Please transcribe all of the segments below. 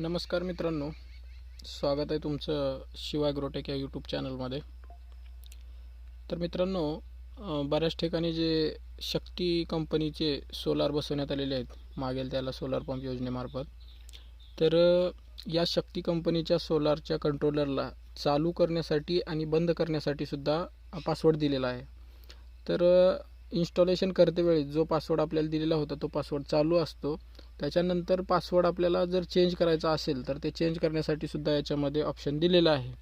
नमस्कार मित्रांनो स्वागत आहे तुमचं शिवाय ग्रोटेक या यूट्यूब चॅनलमध्ये. तर मित्रांनो बऱ्याच ठिकाणी जे शक्ती कंपनीचे सोलार बसवण्यात आलेले आहेत मागेल त्याला सोलार पंप योजनेमार्फत तर या शक्ती कंपनीच्या सोलारच्या कंट्रोलरला चालू करण्यासाठी आणि बंद करण्यासाठी सुद्धा पासवर्ड दिलेला आहे. तर इन्स्टॉलेशन करते वेळी जो पासवर्ड आपल्याला दिलेला होता तो पासवर्ड चालू असतो. त्याच्यानंतर पासवर्ड आपल्याला जर चेंज करायचा असेल तर ते चेंज करण्यासाठी सुद्धा याच्यामध्ये ऑप्शन दिलेलं आहे.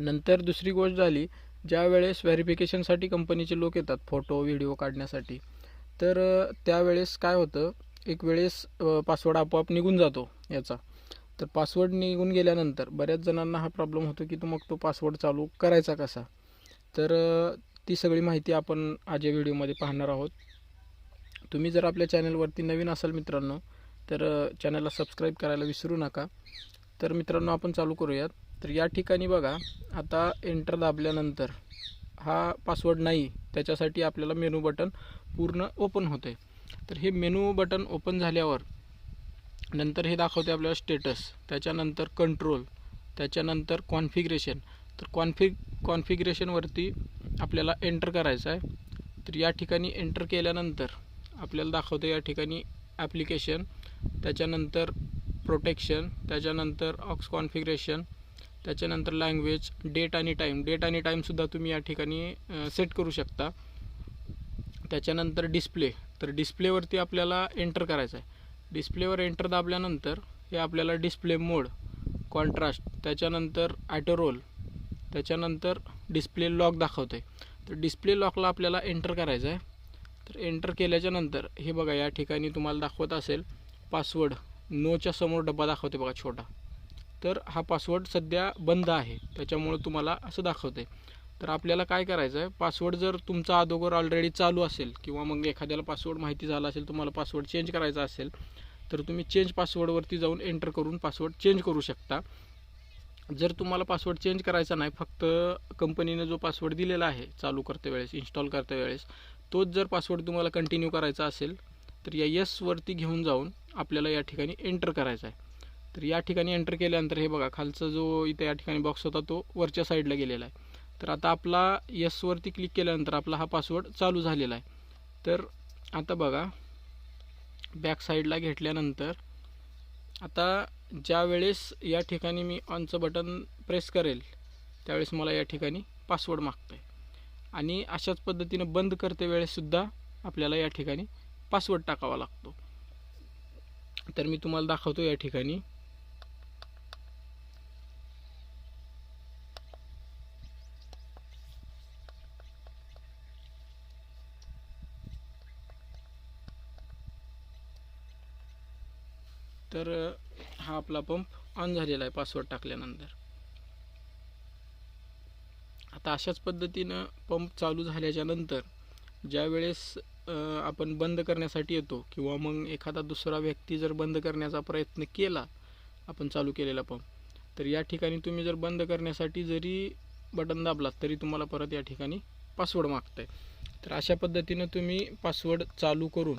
नंतर दुसरी गोष्ट झाली ज्या वेळेस व्हेरिफिकेशनसाठी कंपनीचे लोक येतात फोटो व्हिडिओ काढण्यासाठी तर त्यावेळेस काय होतं एक वेळेस पासवर्ड आपोआप निघून जातो याचा. तर पासवर्ड निघून गेल्यानंतर बऱ्याच जणांना हा प्रॉब्लेम होतो की तो मग तो पासवर्ड चालू करायचा कसा? तर ती सगळी माहिती आपण आज या व्हिडिओमध्ये पाहणार आहोत. तुम्ही जर आपल्या चॅनलवरती नवीन असाल मित्रांनो तर चॅनलला सबस्क्राईब करायला विसरू नका. तर मित्रांनो आपण चालू करूयात. तर या ठिकाणी बघा आता एंटर दाबल्यानंतर हा पासवर्ड नाही त्याच्यासाठी आपल्याला मेनू बटन पूर्ण ओपन होते. तर हे मेनू बटन ओपन झाल्यावर नंतर हे दाखवते आपल्याला स्टेटस त्याच्यानंतर कंट्रोल त्याच्यानंतर कॉन्फिगरेशन तर कॉन्फिग कॉन्फिगरेशनवरती आपल्याला एंटर करायचं आहे. तर या ठिकाणी एंटर केल्यानंतर आपल्याला दाखवतं या ठिकाणी ॲप्लिकेशन त्याच्यानंतर प्रोटेक्शन त्याच्यानंतर ऑक्स कॉन्फिगरेशन त्याच्यानंतर लँग्वेज डेट आणि टाईम डेट आणि टाईमसुद्धा तुम्ही या ठिकाणी सेट करू शकता. त्याच्यानंतर डिस्प्ले तर डिस्प्लेवरती आपल्याला एंटर करायचं आहे डिस्प्लेवर एंटर दाबल्यानंतर हे आपल्याला डिस्प्ले मोड कॉन्ट्रास्ट त्याच्यानंतर ॲटोरोल त्याच्यानंतर डिस्प्ले लॉक दाखवते तर डिस्प्ले लॉकला आपल्याला एंटर करायचं आहे तर एंटर केल्याच्यानंतर हे बघा या ठिकाणी तुम्हाला दाखवत असेल पासवर्ड नोच्या समोर डब्बा दाखवते बघा छोटा. तर हा पासवर्ड सध्या बंद आहे. त्याच्यामुळे तुम्हाला असं दाखवते तर आपल्याला काय करायचं आहे पासवर्ड जर तुमचा अगोदर ऑलरेडी चालू असेल किंवा मग एखाद्याला पासवर्ड माहिती झाला असेल तुम्हाला पासवर्ड चेंज करायचा असेल तर तुम्ही चेंज पासवर्डवरती जाऊन एंटर करून पासवर्ड चेंज करू शकता. जर तुम्हाला पासवर्ड चेंज करायचा नाही फक्त कंपनीने जो पासवर्ड दिलेला आहे चालू करते वेळेस इन्स्टॉल करते वेळेस तोच जर पासवर्ड तुम्हाला कंटिन्यू करायचा असेल तर या यसवरती घेऊन जाऊन आपल्याला या ठिकाणी एंटर करायचा आहे. तर या ठिकाणी एंटर केल्यानंतर हे बघा खालचा जो इथे या ठिकाणी बॉक्स होता तो वरच्या साईडला गेलेला आहे. तर आता आपला यसवरती क्लिक केल्यानंतर आपला हा पासवर्ड चालू झालेला आहे. तर आता बघा बॅक साईडला घेतल्यानंतर आता ज्या वेळेस या ठिकाणी मी ऑनचं बटन प्रेस करेल त्यावेळेस मला या ठिकाणी पासवर्ड मागतं आहे आणि अशाच पद्धतीनं बंद करते वेळेससुद्धा आपल्याला या ठिकाणी पासवर्ड टाकावा लागतो. तर मी तुम्हाला दाखवतो या ठिकाणी. तर हा आपला पंप ऑन झालेला आहे पासवर्ड टाकल्यानंतर. आता अशाच पद्धतीनं पंप चालू झाल्याच्यानंतर ज्या वेळेस आपण बंद करण्यासाठी येतो किंवा मग एखादा दुसरा व्यक्ती जर बंद करण्याचा प्रयत्न केला आपण चालू केलेला पंप तर या ठिकाणी तुम्ही जर बंद करण्यासाठी जरी बटन दाबलात तरी तुम्हाला परत या ठिकाणी पासवर्ड मागतं आहे तर अशा पद्धतीनं तुम्ही पासवर्ड चालू करून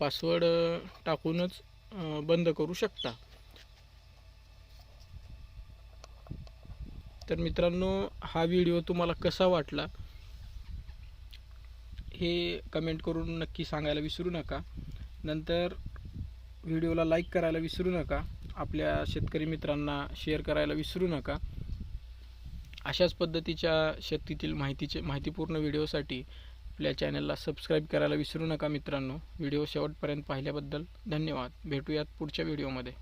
पासवर्ड टाकूनच बंद करू शकता. तर मित्रांनो हा व्हिडिओ तुम्हाला कसा वाटला हे कमेंट करून नक्की सांगायला विसरू नका. नंतर व्हिडिओला लाईक करायला विसरू नका. आपल्या शेतकरी मित्रांना शेअर करायला विसरू नका. अशाच पद्धतीच्या शेतीतील माहितीचे माहितीपूर्ण व्हिडिओसाठी आपल्या चॅनलला सबस्क्राईब करायला विसरू नका मित्रांनो. व्हिडिओ शेवटपर्यंत पाहिल्याबद्दल धन्यवाद. भेटूयात पुढच्या व्हिडिओमध्ये.